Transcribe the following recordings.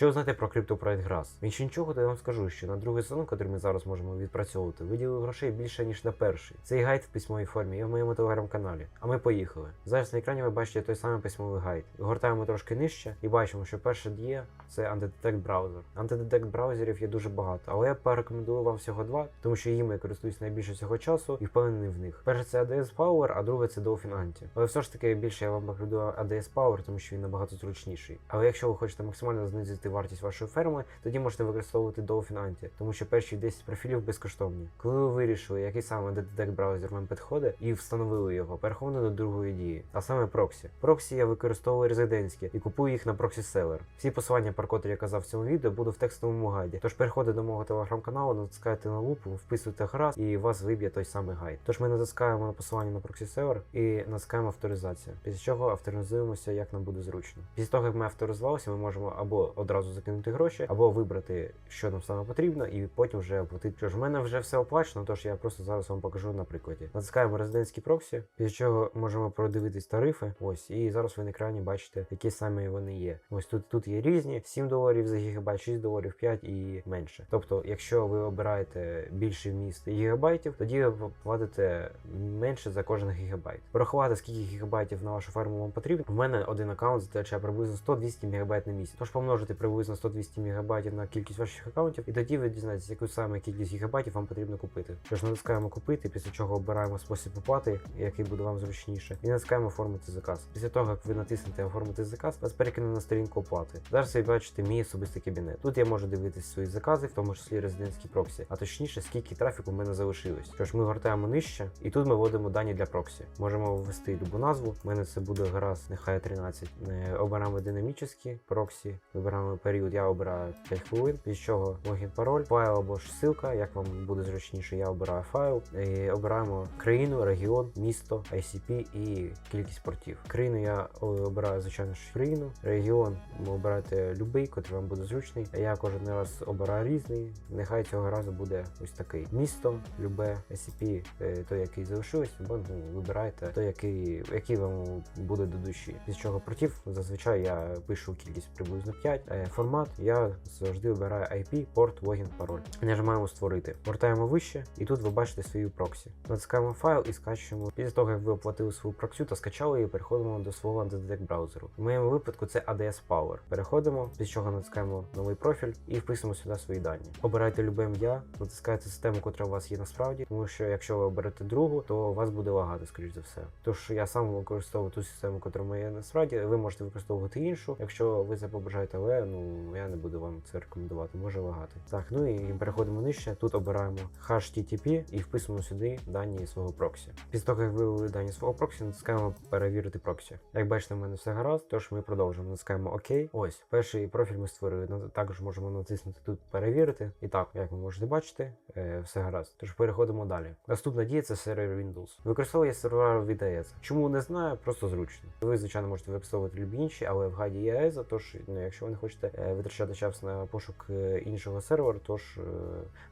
Що знати про криптопроект Грас? Якщо нічого, то я вам скажу, що на другий сезон, який ми зараз можемо відпрацьовувати, виділили грошей більше ніж на перший. Цей гайд в письмовій формі є в моєму телеграм-каналі. А ми поїхали. Зараз на екрані ви бачите той самий письмовий гайд. Гортаємо трошки нижче і бачимо, що перше діє це антидетект браузер. Антидетект браузерів є дуже багато, але я порекомендую вам всього два, тому що їм я користуюсь найбільше цього часу і впевнений в них. Перше це ADS Power, а друге це Dolphin Anti. Але все ж таки більше я вам рекомендую ADS Power, тому що він набагато зручніший. Але якщо ви хочете максимально знизити вартість вашої ферми, тоді можете використовувати Dolphin Anti, тому що перші 10 профілів безкоштовні. Коли ви вирішили, який саме детект браузер вам підходить, і встановили його, переходите до другої дії, а саме проксі. Проксі я використовую резидентські і купую їх на проксі Seller. Всі посилання, про котрі я казав в цьому відео, буду в текстовому гайді. Тож переходите до мого телеграм-каналу, натискаєте на лупу, вписуєте грас і вас виб'є той самий гайд. Тож ми натискаємо на посилання на проксі Seller і натискаємо авторизація. Після чого авторизуємося, як нам буде зручно. Після того, як ми авторизувалися, ми можемо або одразу закинути гроші, або вибрати, що нам саме потрібно, і потім вже оплатити. Тож в мене вже все оплачено, тож я просто зараз вам покажу на прикладі. Натискаємо резидентські проксі, після чого можемо продивитись тарифи. Ось, і зараз ви на екрані бачите, які саме вони є. Ось тут тут є різні: 7 доларів за гігабайт, 6 доларів, 5 і менше. Тобто, якщо ви обираєте більший вміст гігабайтів, тоді ви платите менше за кожен гігабайт. Порахувати, скільки гігабайтів на вашу ферму вам потрібно. В мене один аккаунт затрачає приблизно 100-200 МБ на місяць. Тож помножити приблизно 100-200 МБ на кількість ваших аккаунтів, і тоді ви дізнаєтесь, яку саме кількість гігабайтів вам потрібно купити. Тож натискаємо купити, після чого обираємо спосіб оплати, який буде вам зручніше, і натискаємо оформити заказ. Після того, як ви натиснете оформити заказ, вас перекине на сторінку оплати. Зараз ви бачите мій особистий кабінет. Тут я можу дивитися свої закази, в тому числі резидентські проксі, а точніше, скільки трафіку в мене залишилось. Тож ми гортаємо нижче, і тут ми вводимо дані для проксі. Можемо ввести любу назву. У мене це буде гаразд, нехай 13. Е, Обираємо динамічні проксі, вибираємо період, я обираю 5 хвилин, після чого логін пароль, файл або ж ссылка, як вам буде зручніше, я обираю файл. І обираємо країну, регіон, місто, ICP і кількість портів. Країну я обираю, звичайно ж, країну. Регіон ви обираєте любий, котрий вам буде зручний. Я кожен раз обираю різний. Нехай цього разу буде ось такий. Місто, любе, SCP, е, той, який залишилось, або ну, вибирайте той, який, який вам буде до душі. Після чого портів зазвичай я пишу кількість приблизно 5. Формат я завжди обираю IP, порт, логін, пароль. Нажимаємо створити. Гортаємо вище, і тут ви бачите свою проксі. Натискаємо файл і скачуємо. Після того, як ви оплатили свою проксю та скачали її, переходимо до свого антидетект браузеру. В моєму випадку це ADS Power. Переходимо, після чого натискаємо новий профіль і вписуємо сюди свої дані. Обирайте любе ім'я, натискаєте систему, яка у вас є насправді, тому що якщо ви оберете другу, то вас буде лагати, скоріш за все. Тож я сам використовую ту систему, яка в насправді. Ви можете використовувати іншу, якщо ви це побажаєте, але ну я не буду вам це рекомендувати, може лагати. Так, ну і переходимо нижче. Тут обираємо HTTP і вписуємо сюди дані свого проксі. Після того, як вивели дані свого проксі, натискаємо перевірити проксі. Як бачите, в мене все гаразд, тож ми продовжуємо. Натискаємо ОК. Ось перший профіль ми створили. Також можемо натиснути тут перевірити. І так, як ви можете бачити, е, все гаразд. Тож переходимо далі. Наступна дія це сервер Windows. Використовує сервер від AES. Чому не знаю, просто зручно. Ви, звичайно, можете використовувати любі інші, але в гайді є AES, тож ну, якщо ви не хочете е, витрачати час на пошук е, іншого сервера, тож е,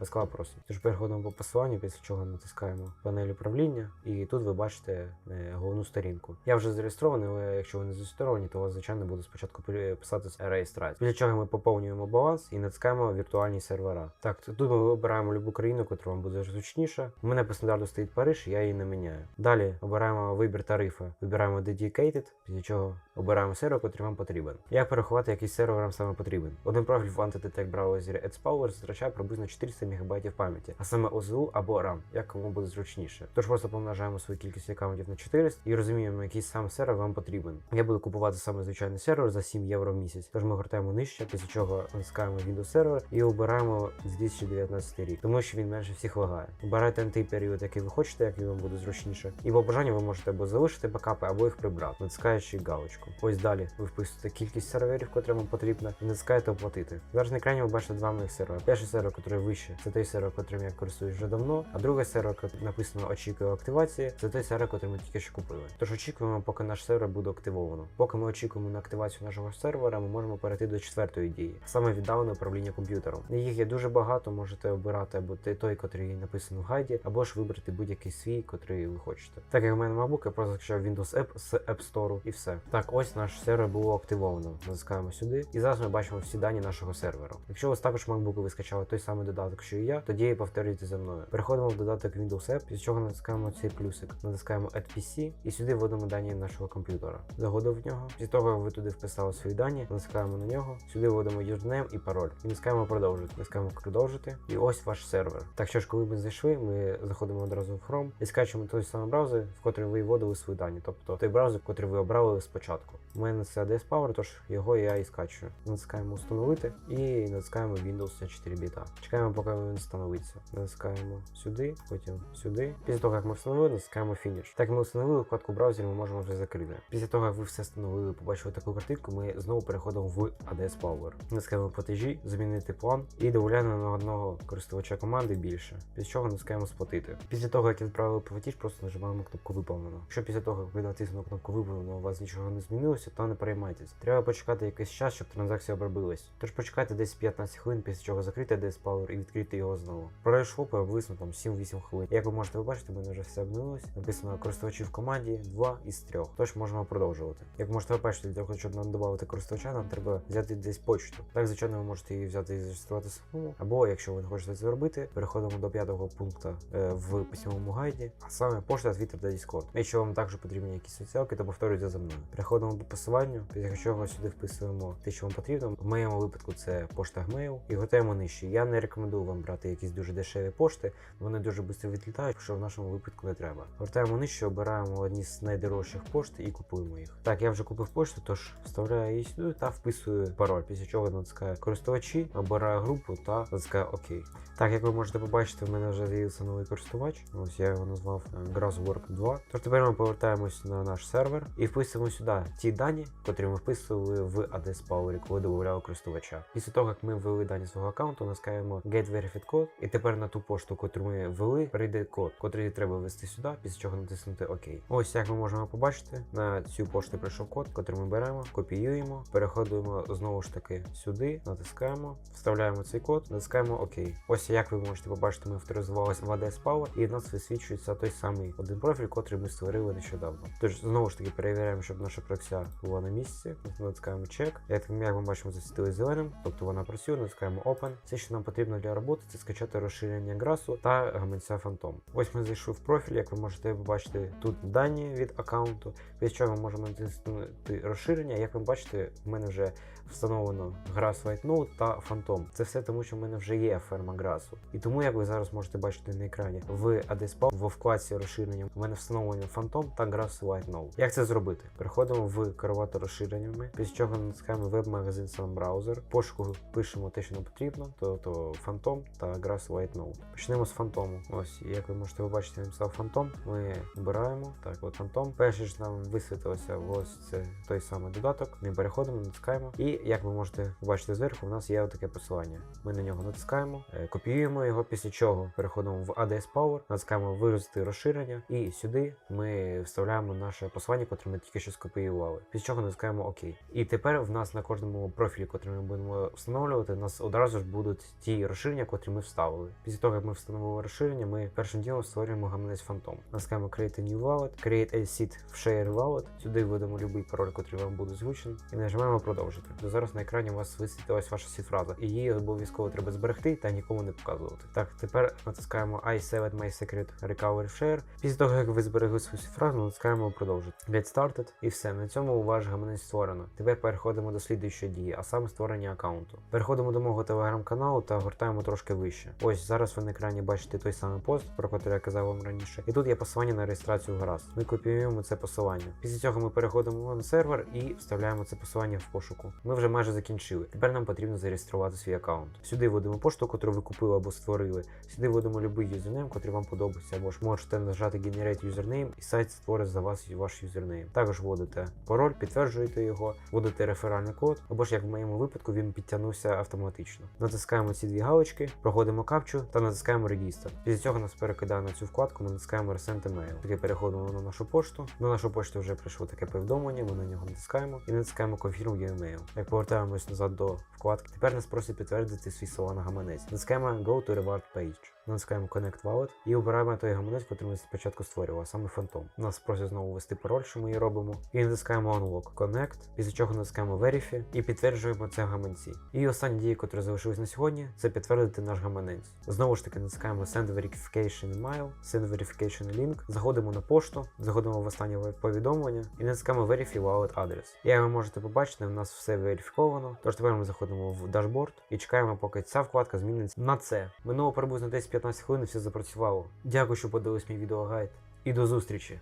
ласкаво просимо. Тож переходимо по посиланню, після чого натискаємо панель управління, і тут ви бачите е, головну сторінку. Я вже зареєстрований, але якщо ви не зареєстровані, то вас звичайно буде спочатку пи- писатися реєстрація. Після чого ми поповнюємо баланс і натискаємо віртуальні сервера. Так, тут ми вибираємо любу країну, яка вам буде зручніше. У мене по стандарту стоїть Париж, я її не міняю. Далі обираємо вибір тарифу, вибираємо Dedicated, після чого обираємо сервер, який вам потрібен. Як порахувати, який сервер саме потрібен? Один профіль в антидетект браузері AdSpower затрачає приблизно 400 МБ пам'яті, а саме OZU або RAM, як кому буде зручніше. Тож просто помножаємо свою кількість аккаунтів на 400 і розуміємо, який сам сервер вам потрібен. Я буду купувати саме звичайний сервер за 7 євро в місяць. Тож ми гортаємо нижче, після чого натискаємо Windows сервер і обираємо 2019 рік, тому що він менше всіх лагає. Обирайте той період, який ви хочете, який вам буде зручніше. І по бажанню ви можете або залишити бакапи, або їх прибрати, натискаючи галочку. Ось далі ви вписуєте кількість серверів, котрі вам потрібно, і натискаєте оплатити. Зараз на екрані ви бачите два моїх сервери. Перший сервер, який вище, це той сервер, котрим я користуюсь вже давно, а другий сервер, який написано очікує активації, це той сервер, який ми тільки що купили. Тож очікуємо, поки наш сервер буде активовано. Поки ми очікуємо на активацію нашого сервера, ми можемо перейти до четвертої дії, саме віддалене управління комп'ютером. Їх є дуже багато, можете обирати або той, котрий написано в гайді, або ж вибрати будь-який свій, котрий ви хочете. Так як в мене MacBook, я просто скачав Windows App з App Store і все. Так, ось наш сервер було активовано. Натискаємо сюди. І зараз зараз ми бачимо всі дані нашого серверу. Якщо у вас також MacBook ви скачали той самий додаток, що і я, тоді повторюйте за мною. Переходимо в додаток Windows App, після чого натискаємо цей плюсик, натискаємо Add PC і сюди вводимо дані нашого комп'ютера. Заходив в нього. Після того, як ви туди вписали свої дані, натискаємо на нього, сюди вводимо юзернейм і пароль. І натискаємо продовжити. Натискаємо продовжити. І ось ваш сервер. Так що ж, коли ми зайшли, ми заходимо одразу в Chrome і скачуємо той самий браузер, в котрий ви вводили свої дані, тобто той браузер, який ви обрали спочатку. У мене це ADS Power, тож його я і скачую. Натискаємо встановити і натискаємо Windows на 4 біта. Чекаємо, поки він встановиться. Натискаємо сюди, потім сюди. Після того, як ми встановили, натискаємо Finish. Так ми встановили вкладку браузері, ми можемо вже закрити. Після того, як ви все встановили, побачили таку картинку, ми знову переходимо в ADS Power. Натискаємо платежі, змінити план і додаємо на одного користувача команди більше. Після чого натискаємо сплатити. Після того, як відправили платіж, просто нажимаємо кнопку виповнено. Якщо після того, як ви натиснули кнопку виповнено, у вас нічого не змінилося, то не переймайтесь. Треба почекати якийсь час, щоб транзакція обробилась. Тож почекайте десь 15 хвилин, після чого закрити ADS Power і відкрити його знову. Пройшло приблизно там 7-8 хвилин. Як ви можете побачити, в мене вже все обновилось. Написано користувачі в команді 2 із 3. Тож можемо продовжувати. Як можете побачити, для того, щоб нам додати користувача, нам треба взяти десь почту. Так, звичайно, ви можете її взяти і зареєструвати самому. Або якщо ви не хочете це робити, переходимо до п'ятого пункту е, в письмовому гайді, а саме пошта, Twitter та Discord. Якщо вам також потрібні якісь соціалки, то повторюйте за мною. Переходимо до посилання, після чого сюди вписуємо те, що вам потрібно. В моєму випадку це пошта Gmail і готуємо нижче. Я не рекомендую вам брати якісь дуже дешеві пошти, вони дуже швидко відлітають, що в нашому випадку не треба. Гортаємо нижче, обираємо одні з найдорожчих пошт і купуємо їх. Так, я вже купив пошту, тож вставляю її сюди та вписую пароль. Після чого натискаю користувачі, обираю групу та натискаю ОК. Так, як ви можете побачити, в мене вже з'явився новий користувач. Ось я його назвав е, Grasswork 2. Тож тепер ми повертаємось на наш сервер і вписуємо сюди ті дані, котрі ми вписували в ADS Power, коли додавали користувача. Після того, як ми ввели дані свого аккаунту, натискаємо Get Verified Code, і тепер на ту пошту, котру ми ввели, прийде код, котрий треба ввести сюди, після чого натиснути ОК. Ось як ми можемо побачити, на цю пошту прийшов код, котрий ми беремо, копіюємо, переходимо знову ж таки сюди, натискаємо, вставляємо цей код, натискаємо ОК. Ось як ви можете побачити, ми авторизувалися в ADS Power, і в нас висвічується той самий один профіль, котрий ми створили нещодавно. Тож знову ж таки перевіряємо, щоб наша проксія була на місці. Натискаємо чек. Як ми бачимо, засвітили зеленим, тобто вона працює, натискаємо Open. Все, що нам потрібно для роботи, це скачати розширення грасу та гаманця Phantom. Ось ми зайшли в профіль, як ви можете побачити тут дані від аккаунту, після чого ми можемо натиснути розширення. Як ви бачите, в мене вже встановлено Grass White Note та Phantom. Це все тому, що в мене вже є ферма грасу. І тому, як ви зараз можете бачити на екрані, в ADSPAL в вкладці розширення у мене встановлено Phantom та Grass White Note. Як це зробити? Переходимо в керувати розширеннями, після чого натискаємо веб-магазин сам браузер, пошуку пишемо те, що нам потрібно, тобто Phantom та Grass White Note. Почнемо з Phantom. Ось, як ви можете побачити, я написав Phantom. Ми обираємо. Так, от Phantom. Перше ж нам висвітилося ось це той самий додаток. Ми переходимо, натискаємо. І як ви можете побачити зверху, у нас є таке посилання. Ми на нього натискаємо, е, копіюємо його, після чого переходимо в ADS Power, натискаємо виразити розширення, і сюди ми вставляємо наше посилання, котре ми тільки що скопіювали. Після чого натискаємо ОК. І тепер в нас на кожному профілі, котрий ми будемо встановлювати, у нас одразу ж будуть ті розширення, котрі ми вставили. Після того, як ми встановили розширення, ми першим ділом створюємо гаманець Phantom. Натискаємо Create a new wallet, Create a seed в Share wallet. Сюди введемо будь-який пароль, котрий вам буде звучен, і нажимаємо продовжити. То зараз на екрані у вас висвітилась ваша сід-фраза, і її обов'язково треба зберегти та нікому не показувати. Так, тепер натискаємо I saved my secret recovery share. Після того, як ви зберегли свою фразу, натискаємо продовжити. Get started і все. На цьому ваш гаманець створено. Тепер переходимо до слідуючої дії, а саме створення аккаунту. Переходимо до мого телеграм-каналу та гортаємо трошки вище. Ось зараз ви на екрані бачите той самий пост, про який я казав вам раніше. І тут є посилання на реєстрацію Гаразд. Ми копіюємо це посилання. Після цього ми переходимо на сервер і вставляємо це посилання в пошуку. Ми вже майже закінчили. Тепер нам потрібно зареєструвати свій аккаунт. Сюди вводимо пошту, яку ви купили або створили. Сюди вводимо будь-який юзернейм, який вам подобається, або ж можете нажати Generate Username і сайт створить за вас ваш юзернейм. Також вводите пароль, підтверджуєте його, вводите реферальний код, або ж як в моєму випадку він підтягнувся автоматично. Натискаємо ці дві галочки, проходимо капчу та натискаємо регістр. Після цього нас перекидає на цю вкладку, ми натискаємо Resend Email. Таки переходимо на нашу пошту. На нашу пошту вже прийшло таке повідомлення, ми на нього натискаємо і натискаємо Confirm Your Email. Як повертаємось назад до вкладки, тепер нас просить підтвердити свій слова на гаманець. Натискаємо Go to Reward Page. Натискаємо Connect Wallet і обираємо той гаманець, який ми спочатку створювали, саме Phantom. Нас просять знову ввести пароль, що ми і робимо. І натискаємо Unlock Connect, після чого натискаємо Verify і підтверджуємо це в гаманці. І остання дія, яка залишилась на сьогодні, це підтвердити наш гаманець. Знову ж таки, натискаємо Send Verification Email, Send Verification Link, заходимо на пошту, заходимо в останнє повідомлення і натискаємо Verify Wallet Address. Як ви можете побачити, у нас все верифіковано. Тож тепер ми заходимо в дашборд і чекаємо, поки ця вкладка зміниться на це. Минуло приблизно 15 хвилин все запрацювало. Дякую, що подивились мій відеогайд. І до зустрічі!